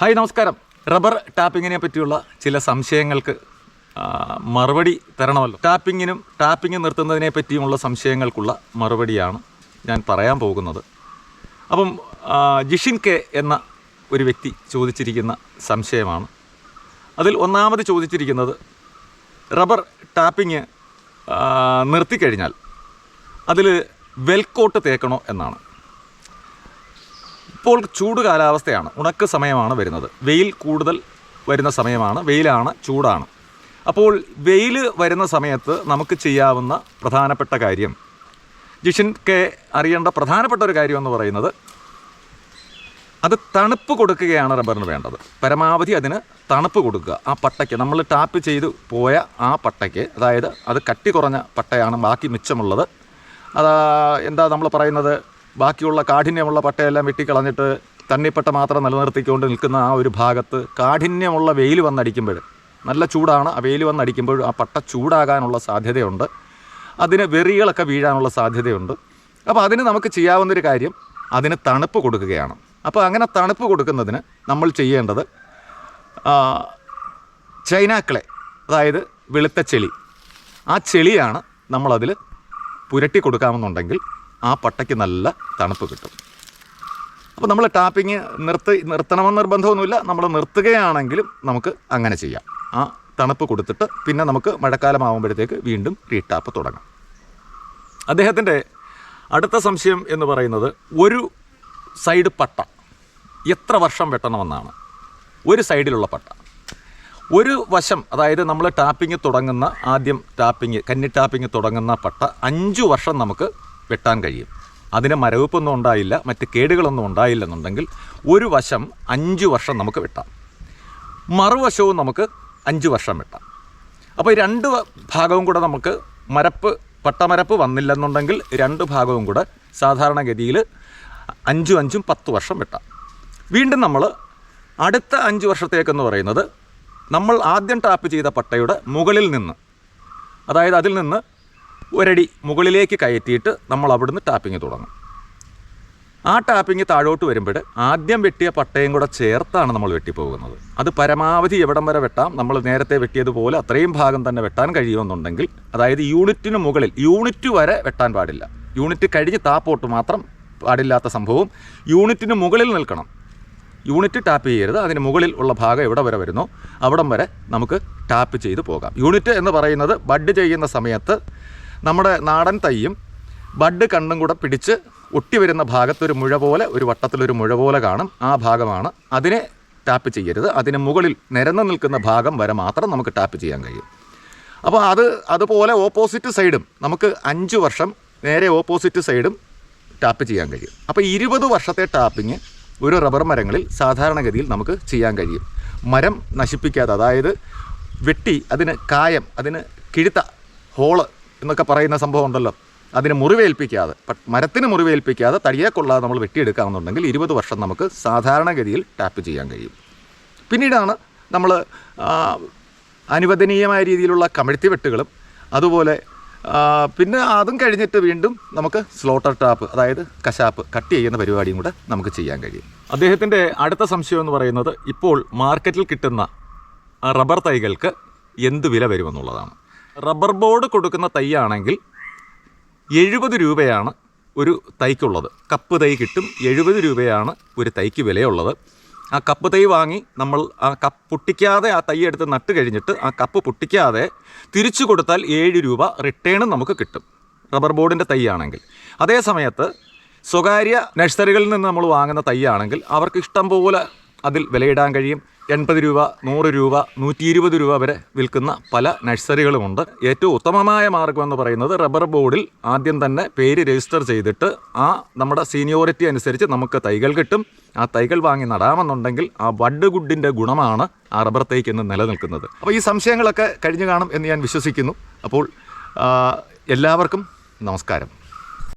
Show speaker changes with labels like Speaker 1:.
Speaker 1: Hi നമസ്കാരം. Rubber ടാപ്പിങ്ങിനെ പറ്റിയുള്ള ചില സംശയങ്ങൾക്ക് മറുപടി തരണമല്ലോ. ടാപ്പിങ്ങിനും ടാപ്പിംഗ് നിർത്തുന്നതിനെ പറ്റിയുമുള്ള സംശയങ്ങൾക്കുള്ള മറുപടിയാണ് ഞാൻ പറയാൻ പോകുന്നത്. അപ്പം ജിഷിൻ കെ എന്ന ഒരു വ്യക്തി ചോദിച്ചിരിക്കുന്ന സംശയമാണ്. അതിൽ ഒന്നാമത് ചോദിച്ചിരിക്കുന്നത് റബ്ബർ ടാപ്പിങ് നിർത്തിക്കഴിഞ്ഞാൽ അതിൽ വെൽക്കോട്ട് തേക്കണോ എന്നാണ്. ഇപ്പോൾ ചൂട് കാലാവസ്ഥയാണ്. ഉണക്ക് സമയമാണ് വരുന്നത്. വെയിൽ കൂടുതൽ വരുന്ന സമയമാണ്. വെയിലാണ് ചൂടാണ്. അപ്പോൾ വെയിൽ വരുന്ന സമയത്ത് നമുക്ക് ചെയ്യാവുന്ന പ്രധാനപ്പെട്ട കാര്യം ജിഷിൻ കെ അറിയേണ്ട പ്രധാനപ്പെട്ട ഒരു കാര്യം എന്ന് പറയുന്നത് അത് തണുപ്പ് കൊടുക്കുകയാണ് റബ്ബറിന് വേണ്ടത്. പരമാവധി അതിന് തണുപ്പ് കൊടുക്കുക. ആ പട്ടയ്ക്ക് നമ്മൾ ടാപ്പ് ചെയ്ത് പോയ ആ പട്ടയ്ക്ക് അതായത് അത് കട്ടി കുറഞ്ഞ പട്ടയാണ് ബാക്കി മിച്ചമുള്ളത്. അത് എന്താ നമ്മൾ പറയുന്നത്? ബാക്കിയുള്ള കാഠിന്യമുള്ള പട്ടയെല്ലാം വെട്ടിക്കളഞ്ഞിട്ട് തണ്ണിപ്പട്ട മാത്രം നിലനിർത്തിക്കൊണ്ട് നിൽക്കുന്ന ആ ഒരു ഭാഗത്ത് കാഠിന്യമുള്ള വെയിൽ വന്നടിക്കുമ്പോൾ നല്ല ചൂടാണ് ആ വെയിൽ വന്നടിക്കുമ്പോൾ ആ പട്ട ചൂടാകാനുള്ള സാധ്യതയുണ്ട്. അതിന് വെറികളൊക്കെ വീഴാനുള്ള സാധ്യതയുണ്ട്. അപ്പോൾ അതിന് നമുക്ക് ചെയ്യാവുന്നൊരു കാര്യം അതിന് തണുപ്പ് കൊടുക്കുകയാണ്. അപ്പോൾ അങ്ങനെ തണുപ്പ് കൊടുക്കുന്നതിന് നമ്മൾ ചെയ്യേണ്ടത് ചൈനാക്കളെ അതായത് വെളുത്ത ചെളി. ആ ചെളിയാണ് നമ്മളതിൽ പുരട്ടി കൊടുക്കാമെന്നുണ്ടെങ്കിൽ ആ പട്ടയ്ക്ക് നല്ല തണുപ്പ് കിട്ടും. അപ്പോൾ നമ്മൾ ടാപ്പിങ് നിർത്തി നിർത്തണമെന്ന് നിർബന്ധമൊന്നുമില്ല. നമ്മൾ നിർത്തുകയാണെങ്കിലും നമുക്ക് അങ്ങനെ ചെയ്യാം. ആ തണുപ്പ് കൊടുത്തിട്ട് പിന്നെ നമുക്ക് മഴക്കാലമാകുമ്പോഴത്തേക്ക് വീണ്ടും റീടാപ്പ് തുടങ്ങാം. അദ്ദേഹത്തിന്റെ അടുത്ത സംശയം എന്ന് പറയുന്നത് ഒരു സൈഡ് പട്ട എത്ര വർഷം വെട്ടണമെന്നാണ്. ഒരു സൈഡിലുള്ള പട്ട. ഒരു വശം അതായത് നമ്മൾ ടാപ്പിംഗ് തുടങ്ങുന്ന ആദ്യം ടാപ്പിംഗ് കന്നി ടാപ്പിംഗ് തുടങ്ങുന്ന പട്ട അഞ്ച് വർഷം നമുക്ക് വെട്ടാൻ കഴിയും. അതിന് മരവിപ്പൊന്നും ഉണ്ടായില്ല മറ്റ് കേടുകളൊന്നും ഉണ്ടായില്ലെന്നുണ്ടെങ്കിൽ ഒരു വശം അഞ്ച് വർഷം നമുക്ക് വെട്ടാം. മറുവശവും നമുക്ക് അഞ്ച് വർഷം വെട്ടാം. അപ്പോൾ രണ്ട് ഭാഗവും കൂടെ നമുക്ക് മരപ്പ് പട്ടമരപ്പ് വന്നില്ലെന്നുണ്ടെങ്കിൽ രണ്ട് ഭാഗവും കൂടെ സാധാരണഗതിയിൽ അഞ്ചും അഞ്ചും പത്ത് വർഷം വെട്ടാം. വീണ്ടും നമ്മൾ അടുത്ത അഞ്ച് വർഷത്തേക്കെന്ന് പറയുന്നത് നമ്മൾ ആദ്യം ടാപ്പ് ചെയ്ത പട്ടയുടെ മുകളിൽ നിന്ന് അതായത് അതിൽ നിന്ന് ഒരടി മുകളിലേക്ക് കയറ്റിയിട്ട് നമ്മൾ അവിടുന്ന് ടാപ്പിംഗ് തുടങ്ങും. ആ ടാപ്പിംഗ് താഴോട്ട് വരുമ്പോൾ ആദ്യം വെട്ടിയ പട്ടയും കൂടെ ചേർത്താണ് നമ്മൾ വെട്ടിപ്പോകുന്നത്. അത് പരമാവധി എവിടം വരെ വെട്ടാം? നമ്മൾ നേരത്തെ വെട്ടിയതുപോലെ അത്രയും ഭാഗം തന്നെ വെട്ടാൻ കഴിയുമെന്നുണ്ടെങ്കിൽ അതായത് യൂണിറ്റിന് മുകളിൽ യൂണിറ്റ് വരെ വെട്ടാൻ പാടില്ല. യൂണിറ്റ് കഴിഞ്ഞ് താപ്പോട്ട് മാത്രം പാടില്ലാത്ത സംഭവം യൂണിറ്റിന് മുകളിൽ നിൽക്കണം. യൂണിറ്റ് ടാപ്പ് ചെയ്യരുത്. അതിന് മുകളിൽ ഉള്ള ഭാഗം എവിടെ വരെ വരുന്നോ അവിടം വരെ നമുക്ക് ടാപ്പ് ചെയ്ത് പോകാം. യൂണിറ്റ് എന്ന് പറയുന്നത് ബഡ് ചെയ്യുന്ന സമയത്ത് നമ്മുടെ നാടൻ തൈയും ബഡ് കണ്ണും കൂടെ പിടിച്ച് ഒട്ടി വരുന്ന ഭാഗത്തൊരു മുഴ പോലെ ഒരു വട്ടത്തിലൊരു മുഴ പോലെ കാണും. ആ ഭാഗമാണ് അതിനെ ടാപ്പ് ചെയ്യരുത്. അതിന് മുകളിൽ നിരന്ന് നിൽക്കുന്ന ഭാഗം വരെ മാത്രം നമുക്ക് ടാപ്പ് ചെയ്യാൻ കഴിയും. അപ്പോൾ അത് അതുപോലെ ഓപ്പോസിറ്റ് സൈഡും നമുക്ക് അഞ്ച് വർഷം നേരെ ഓപ്പോസിറ്റ് സൈഡും ടാപ്പ് ചെയ്യാൻ കഴിയും. അപ്പോൾ ഇരുപത് വർഷത്തെ ടാപ്പിങ് ഒരു റബ്ബർ മരങ്ങളിൽ സാധാരണഗതിയിൽ നമുക്ക് ചെയ്യാൻ കഴിയും. മരം നശിപ്പിക്കാതെ അതായത് വെട്ടി അതിന് കായം അതിന് കിഴുത്ത ഹോൾ എന്നൊക്കെ പറയുന്ന സംഭവം ഉണ്ടല്ലോ. അതിന് മുറിവേൽപ്പിക്കാതെ മരത്തിന് മുറിവേൽപ്പിക്കാതെ തടിയെ കൊള്ളാതെ നമ്മൾ വെട്ടിയെടുക്കാമെന്നുണ്ടെങ്കിൽ ഇരുപത് വർഷം നമുക്ക് സാധാരണഗതിയിൽ ടാപ്പ് ചെയ്യാൻ കഴിയും. പിന്നീടാണ് നമ്മൾ അനുവദനീയമായ രീതിയിലുള്ള കമഴ്ത്തി വെട്ടുകളും അതുപോലെ പിന്നെ അതും കഴിഞ്ഞിട്ട് വീണ്ടും നമുക്ക് സ്ലോട്ടർ ടാപ്പ് അതായത് കശാപ്പ് കട്ട് ചെയ്യുന്ന പരിപാടിയും കൂടെ നമുക്ക് ചെയ്യാൻ കഴിയും. അദ്ദേഹത്തിന്റെ അടുത്ത സംശയം എന്ന് പറയുന്നത് ഇപ്പോൾ മാർക്കറ്റിൽ കിട്ടുന്ന റബ്ബർ തൈകൾക്ക് എന്ത് വില വരുമെന്നുള്ളതാണ്. റബ്ബർ ബോർഡ് കൊടുക്കുന്ന തൈയാണെങ്കിൽ എഴുപത് രൂപയാണ് ഒരു തൈക്കുള്ളത്. കപ്പ് തൈ കിട്ടും. എഴുപത് രൂപയാണ് ഒരു തൈക്ക് വിലയുള്ളത്. ആ കപ്പ് തൈ വാങ്ങി നമ്മൾ ആ കപ്പ് പൊട്ടിക്കാതെ ആ തൈ എടുത്ത് നട്ട് കഴിഞ്ഞിട്ട് ആ കപ്പ് പൊട്ടിക്കാതെ തിരിച്ചു കൊടുത്താൽ ഏഴ് രൂപ റിട്ടേണും നമുക്ക് കിട്ടും. റബ്ബർ ബോർഡിന്റെ തൈയാണെങ്കിൽ. അതേ സമയത്ത് സ്വകാര്യ നഴ്സറികളിൽ നിന്ന് നമ്മൾ വാങ്ങുന്ന തൈയാണെങ്കിൽ അവർക്ക് ഇഷ്ടം പോലെ അതിൽ വിലയിടാൻ കഴിയും. എൺപത് രൂപ നൂറ് രൂപ നൂറ്റി ഇരുപത് രൂപ വരെ വിൽക്കുന്ന പല നഴ്സറികളുമുണ്ട്. ഏറ്റവും ഉത്തമമായ മാർഗം എന്ന് പറയുന്നത് റബ്ബർ ബോർഡിൽ ആദ്യം തന്നെ പേര് രജിസ്റ്റർ ചെയ്തിട്ട് ആ നമ്മുടെ സീനിയോറിറ്റി അനുസരിച്ച് നമുക്ക് തൈകൾ കിട്ടും. ആ തൈകൾ വാങ്ങി നടാമെന്നുണ്ടെങ്കിൽ ആ വഡ് ഗുഡിന്റെ ഗുണമാണ് ആ റബ്ബർ തൈക്ക് ഇന്ന് നിലനിൽക്കുന്നത്. അപ്പോൾ ഈ സംശയങ്ങളൊക്കെ കഴിഞ്ഞു കാണും എന്ന് ഞാൻ വിശ്വസിക്കുന്നു. അപ്പോൾ എല്ലാവർക്കും നമസ്കാരം.